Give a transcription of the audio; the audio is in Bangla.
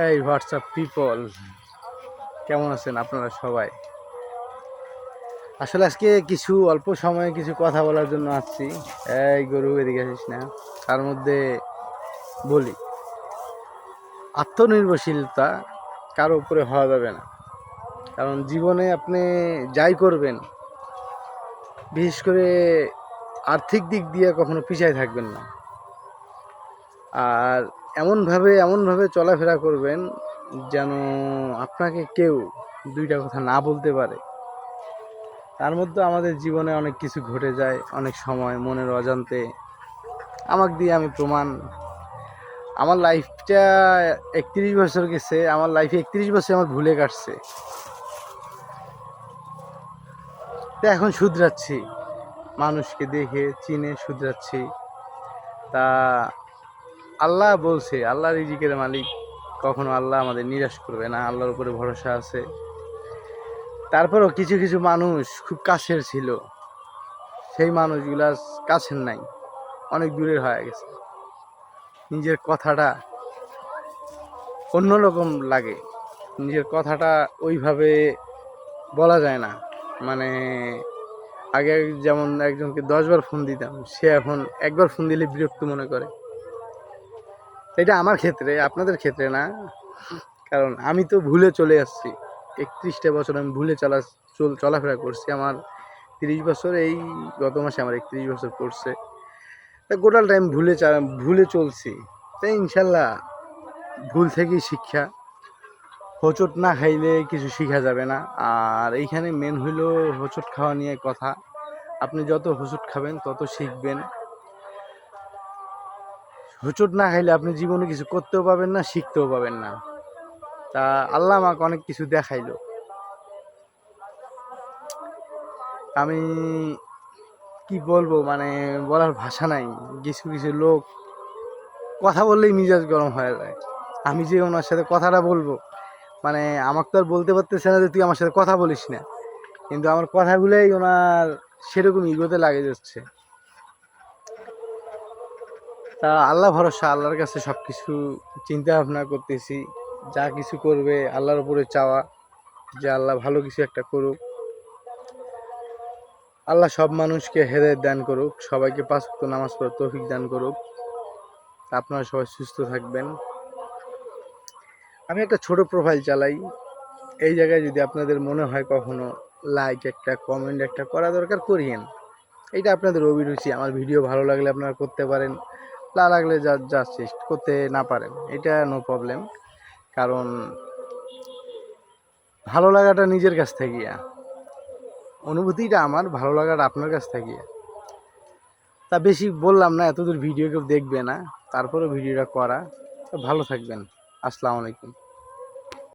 এই হোয়াটসঅ্যাপ পিপল কেমন আছেন আপনারা সবাই? আসলে আজকে কিছু অল্প সময়ে কিছু কথা বলার জন্য আসছি। এই গরু এদিকে আসিস না, তার মধ্যে বলি, আত্মনির্ভরশীলতা কারও উপরে হওয়া যাবে না। কারণ জীবনে আপনি যাই করবেন, বিশেষ করে আর্থিক দিক দিয়ে কখনো পিছায় থাকবেন না। আর এমনভাবে এমনভাবে চলাফেরা করবেন যেন আপনাকে কেউ দুইটা কথা না বলতে পারে। তার মধ্যে আমাদের জীবনে অনেক কিছু ঘটে যায়, অনেক সময় মনের অজান্তে। আমাকে দিয়ে আমি প্রমাণ, আমার লাইফটা একত্রিশ বছর গেছে, আমার লাইফে একত্রিশ বছর আমার ভুলে কাটছে। তো এখন শুধরাচ্ছি, মানুষকে দেখে, চিনে শুধরাচ্ছি। তা আল্লাহ বলছে, আল্লাহ রিজিকের মালিক। কখনো আল্লাহ আমাদের নিরাশ করবে না, আল্লাহর উপরে ভরসা আছে। তারপরেও কিছু কিছু মানুষ খুব কাছের ছিল। সেই মানুষগুলা কাছের নাই, অনেক দূরের হয়ে গেছে। নিজের কথাটা অন্যরকম লাগে। নিজের কথাটা ওইভাবে বলা যায় না। মানে আগে যেমন একজনকে দশবার ফোন দিতাম, সে এখন একবার ফোন দিলে বিরক্ত মনে করে। এটা আমার ক্ষেত্রে, আপনাদের ক্ষেত্রে না। কারণ আমি তো ভুলে চলে আসছি। একত্রিশটা বছর আমি ভুলে চলা, চল, চলাফেরা করছি। আমার তিরিশ বছর, এই গত মাসে আমার একত্রিশ বছর পড়ছে। তা গোটাল টাইম ভুলে ভুলে চলছি। তাই ইনশাল্লাহ ভুল থেকেই শিক্ষা। হোঁচট না খাইলে কিছু শেখা যাবে না। আর এইখানে মেন হইল হোঁচট খাওয়া নিয়ে কথা। আপনি যত হোঁচট খাবেন, তত শিখবেন। হোঁচট না খাইলে আপনি জীবনে কিছু করতেও পাবেন না, শিখতেও পাবেন না। তা আল্লাহ আমাকে অনেক কিছু দেখাইলো। আমি কি বলব মানে বলার ভাষা নাই, কিছু কিছু লোক কথা বললেই মিজাজ গরম হয়ে যায়। আমি যে ওনার সাথে কথাটা বলব মানে আমাকে তো আর বলতে পারতেছে না যে তুই আমার সাথে কথা বলিস না। কিন্তু আমার কথাগুলোই ওনার সেরকম ইগোতে লাগে যাচ্ছে তা আল্লাহ ভরসা, আল্লাহর কাছে সব কিছু চিন্তা ভাবনা করতেছি। যা কিছু করবে আল্লাহর উপরে চাওয়া, যে আল্লাহ ভালো কিছু একটা করুক। আল্লাহ সব মানুষকে হেদায়ত দান করুক, সবাইকে পাঁচ নামাজ পড়ার তৌফিক দান করুক। আপনারা সবাই সুস্থ থাকবেন। আমি একটা ছোট প্রোফাইল চালাই। এই জায়গায় যদি আপনাদের মনে হয় কখনো লাইক একটা কমেন্ট একটা করা দরকার, করিয়েন। এটা আপনাদের অভিরুচি। আমার ভিডিও ভালো লাগলে আপনারা করতে পারেন। না লাগলে যা জাস্ট করতে না পারেন, এটা নো প্রবলেম কারণ ভালো লাগাটা নিজের কাছ থেকে, অনুভূতিটা আমার, ভালো লাগাটা আপনার কাছ থেকে। তা বেশি বললাম না, এতদূর ভিডিও কেউ দেখবে না তারপরে ভিডিওটা করা ভালো থাকবেন, আসসালামু আলাইকুম।